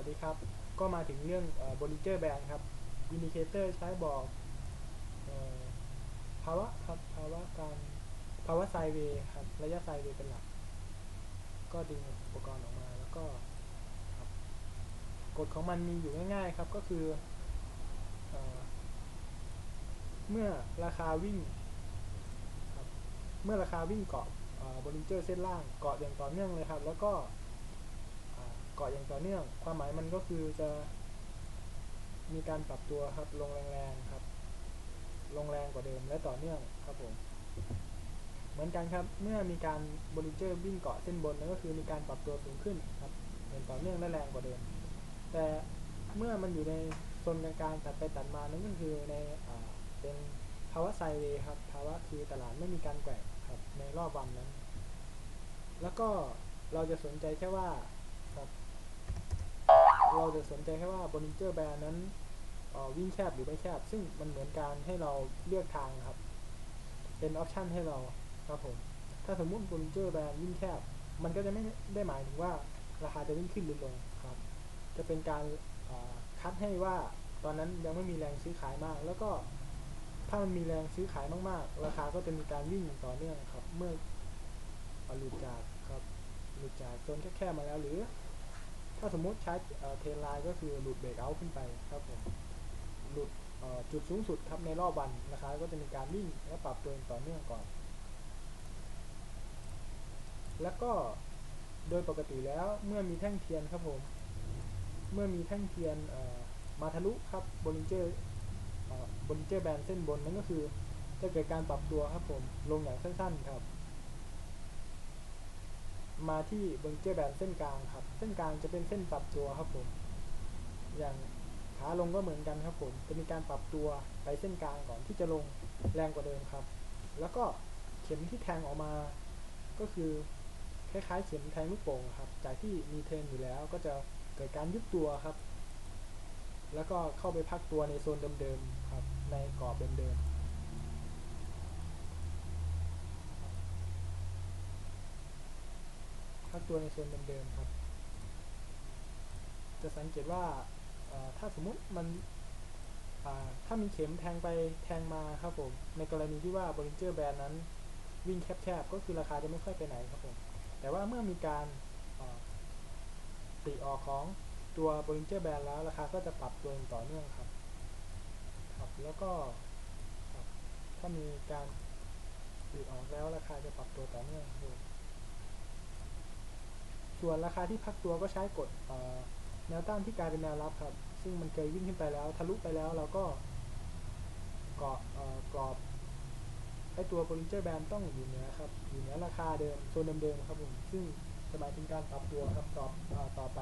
วัสดีครับ ก็มาถึงเรื่องบริเจอร์แบนครับอินดิเคเตอร์ใช้บอกภาวะครับภาวะการภาวะไซเวย์ครับ ระยะไซเวย์เป็นหลัก ก็ดึงอุปกรณ์ออกมาแล้วก็กฎของมันมีอยู่ง่ายๆครับก็คือเอเมื่อราคาวิ่งเมื่อราคาวิ่งเกาะบริเจอร์เส้นล่างเกาะอย่างต่อเนื่องเลยครับ แล้วก็ กาะอย่างต่อเนื่อง ความหมายมันก็คือจะมีการปรับตัวครับลงแรงๆครับ ลงแรงกว่าเดิมและต่อเนื่องครับผมเหมือนกันครับเมื่อมีการบริเจอร์วิ่งเกาะเส้นบนนั่นก็คือมีการปรับตัวสูงขึ้นครับอย่างต่อเนื่องและแรงกว่าเดิม แต่เมื่อมันอยู่ในโซนกลางๆตัดไปตัดมานั่นก็คือในอเป็นภาวะไซเวครับภาวะคือตลาดไม่มีการแกว่งครับในรอบวันนั้น แล้วก็เราจะสนใจแค่ว่าครับ เราจะสนใจแค่ว่าบริเจอร์แบนนั้นวิ่งแคบหรือไม่แคบ ซึ่งมันเหมือนการให้เราเลือกทางครับ เป็นออปชันให้เราครับผม ถ้าสมมุติบนเจอร์แบรนด์วิ่งแคบ มันก็จะไม่ได้หมายถึงว่าราคาจะวิ่งขึ้นหรือลงครับ จะเป็นการคัดให้ว่าตอนนั้นยังไม่มีแรงซื้อขายมาก แล้วก็ถ้ามันมีแรงซื้อขายมากๆ ราคาก็จะมีการวิ่งอย่างต่อเนื่องครับ เมื่ออ่าหลุดจากครับหลุดจากโซนแคบๆมาแล้วหรือ ถ้าสมมติใช้เทรนไลน์ก็คือหลุดเบรกเอาท์ขึ้นไปครับผมหลุดจุดสูงสุดครับในรอบวันนะคะก็จะมีการวิ่งและปรับตัวองต่อเนื่องก่อน แล้วก็โดยปกติแล้วเมื่อมีแท่งเทียนครับผมเมื่อมีแท่งเทียนมาทะลุครับบริเจอร์บริเจอร์แบนเส้นบนนั่นก็คือ จะเกิดการปรับตัวครับผมลงอย่างสั้นๆครับ มาที่เบริเจอร์แบนเส้นกลางครับ เส้นกลางจะเป็นเส้นปรับตัวครับผม อย่างขาลงก็เหมือนกันครับผม จะมีการปรับตัวไปเส้นกลางก่อนที่จะลงแรงกว่าเดิมครับ แล้วก็เข็มที่แทงออกมา ก็คือคล้ายๆเข็มแทงลูกโป่งครับ จากที่มีเทนอยู่แล้วก็จะเกิดการยุบตัวครับ แล้วก็เข้าไปพักตัวในโซนเดิมๆครับ ในกรอบเดิมๆ กตัวในโซนเดิมๆครับ จะสังเกตว่าถ้าสมมุติมันถ้ามีเข็มแทงไปแทงมาครับผม ในกรณีที่ว่าบริเจอร์แบรนด์นั้น วิ่งแคบๆ ก็คือราคาจะไม่ค่อยไปไหนครับผม แต่ว่าเมื่อมีการอ่าปลีออกของตัวบริเจอร์แบรนด์แล้วราคาก็จะปรับตัวอย่างต่อเนื่องครับ ครับแล้วก็ถ้ามีการปลีออกแล้วราคาจะปรับตัวต่อเนื่องด้วย ส่วนราคาที่พักตัวก็ใช้กดแนวต้านที่กลายเป็นแนวรับครับ ซึ่งมันเคยวิ่งขึ้นไปแล้ว ทะลุไปแล้วเราก็เกาะเอ่อกรอบไอตัวบริเจอร์แบนต้องอยู่เหนือครับอยู่เหนือราคาเดิมโซนเดิมๆครับผมซึ่งจะหมายถึงการปรับตัวครับต่อต่อไป